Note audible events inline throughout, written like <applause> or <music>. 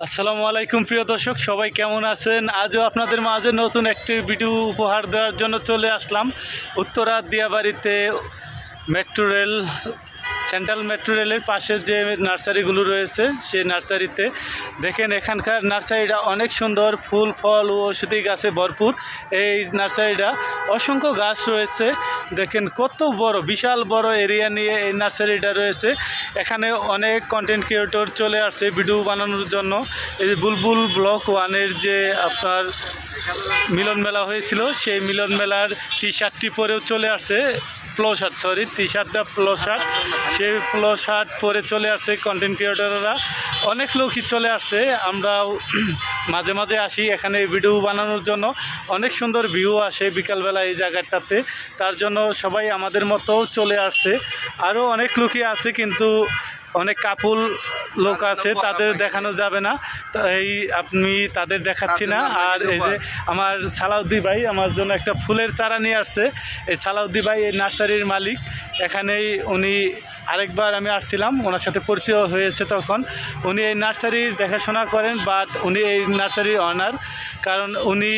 আসসালামু আলাইকুম প্রিয় দর্শক, সবাই কেমন আছেন? আজও আপনাদের মাঝে নতুন একটি ভিডিও উপহার দেওয়ার জন্য চলে আসলাম। উত্তরা দিয়াবাড়িতে মেট্রো রেল সেন্ট্রাল মেট্রো রেলের পাশে যে নার্সারিগুলো রয়েছে, সেই নার্সারিতে দেখেন এখানকার নার্সারিটা অনেক সুন্দর, ফুল, ফল ও ওষুধি গাছে ভরপুর। এই নার্সারিটা অসংখ্য গাছ রয়েছে। দেখেন কত বড়, বিশাল বড় এরিয়া নিয়ে এই নার্সারিটা রয়েছে। এখানে অনেক কন্টেন্ট ক্রিয়েটর চলে আসছে ভিডিও বানানোর জন্য। এই বুলবুল ব্লক ওয়ানের যে আপনার মিলন মেলা হয়েছিল, সেই মিলন মেলার টি শার্টটি পরেও চলে আসছে। প্লো শার্ট সরি টি শার্টটা প্লো শার্ট সেই প্লো শার্ট পরে চলে আসছে কন্টেন্ট ক্রিয়েটররা অনেক লোকই চলে আসছে আমরাও <clears throat> মাঝে মাঝে আসি এখানে ভিডিও বানানোর জন্য। অনেক সুন্দর ভিউ আসে বিকালবেলা এই জায়গাটাতে। তার জন্য সবাই আমাদের মতো চলে আসছে। আরও অনেক লোকই আছে কিন্তু অনেক কাপুল লোক আছে তাদের দেখানো যাবে না। এই আপনি তাদের দেখাচ্ছি না। আর এই যে আমার সালাউদ্দি ভাই আমার জন্য একটা ফুলের চারা নিয়ে আসছে। এই সালাউদ্দি ভাই এই নার্সারির মালিক। এখানেই উনি আরেকবার আমি আসছিলাম, ওনার সাথে পরিচয় হয়েছে তখন। উনি এই নার্সারির দেখাশোনা করেন বাট উনি এই নার্সারির অনার কারণ উনি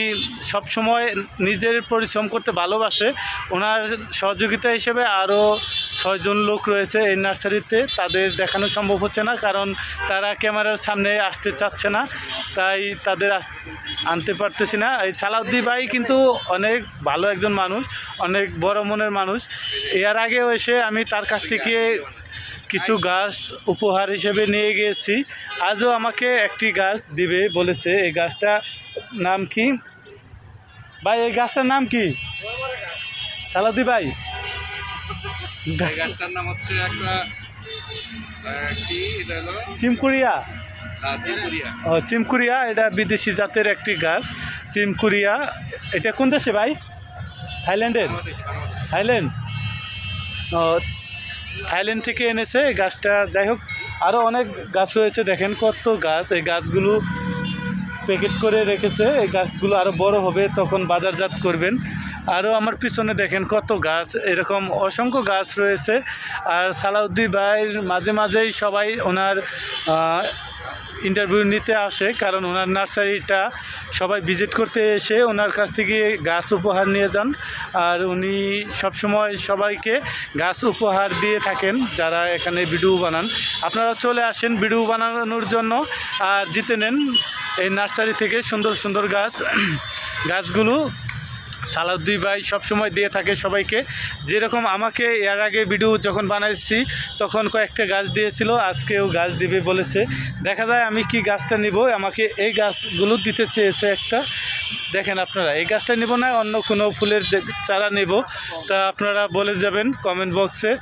সবসময় নিজের পরিশ্রম করতে ভালোবাসে। ওনার সহযোগিতা হিসেবে আরও ছয়জন লোক রয়েছে এই নার্সারিতে। তাদের দেখানো সম্ভব হচ্ছে না কারণ তারা ক্যামেরার সামনে আসতে চাচ্ছে না। তাই তাদের আনতে পারতেছি না। এই সালাউদ্দি ভাই কিন্তু অনেক ভালো একজন মানুষ, অনেক বড় মনের মানুষ। এর আগেও এসে আমি তার কাছ থেকে কিছু গাছ উপহার হিসেবে নিয়ে গিয়েছি। আজও আমাকে একটি গাছ দিবে বলেছে। এই গাছটা নাম কি? ভাই, এই গাছটার নাম কি? সালাউদ্দি ভাই। গাছটার নাম হচ্ছে একটা কি এটা হলো? চিমকুড়িয়া। ও চিমকুরিয়া এটা বিদেশি জাতের একটি গাছ। চিমকুরিয়া এটা কোন দেশে ভাই? থাইল্যান্ডের? থাইল্যান্ড? ও থাইল্যান্ড থেকে এনেছে গাছটা। যাই হোক আরও অনেক গাছ রয়েছে। দেখেন কত গাছ। এই গাছগুলো প্যাকেট করে রেখেছে, এই গাছগুলো আরও বড় হবে, তখন বাজারজাত করবেন। আরও আমার পিছনে দেখেন কত গাছ, এরকম অসংখ্য গাছ রয়েছে। আর সালাউদ্দি ভাইয়ের মাঝে মাঝেই সবাই ওনার ইন্টারভিউ নিতে আসে, কারণ ওনার নার্সারিটা সবাই ভিজিট করতে এসে ওনার কাছ থেকে গাছ উপহার নিয়ে যান। আর উনি সবসময় সবাইকে গাছ উপহার দিয়ে থাকেন, যারা এখানে ভিডিও বানান। আপনারা চলে আসেন ভিডিও বানানোর জন্য, আর জিতে নেন এই নার্সারি থেকে সুন্দর সুন্দর গাছ, গাছগুলো সালাউদ্দি ভাই সবসময় দিয়ে থাকে সবাইকে। যেরকম আমাকে এর আগে ভিডিও যখন বানাইছি, তখন কয়েকটা গাছ দিয়েছিল, আজকেও গাছ দিবে বলেছে। দেখা যায় আমি কি গাছটা নিব, আমাকে এই গাছগুলো দিতে চেয়েছে একটা। দেখেন আপনারা, এই গাছটা নেব না, অন্য কোনো ফুলের চারা নেব। তা আপনারা বলে যাবেন কমেন্ট বক্সে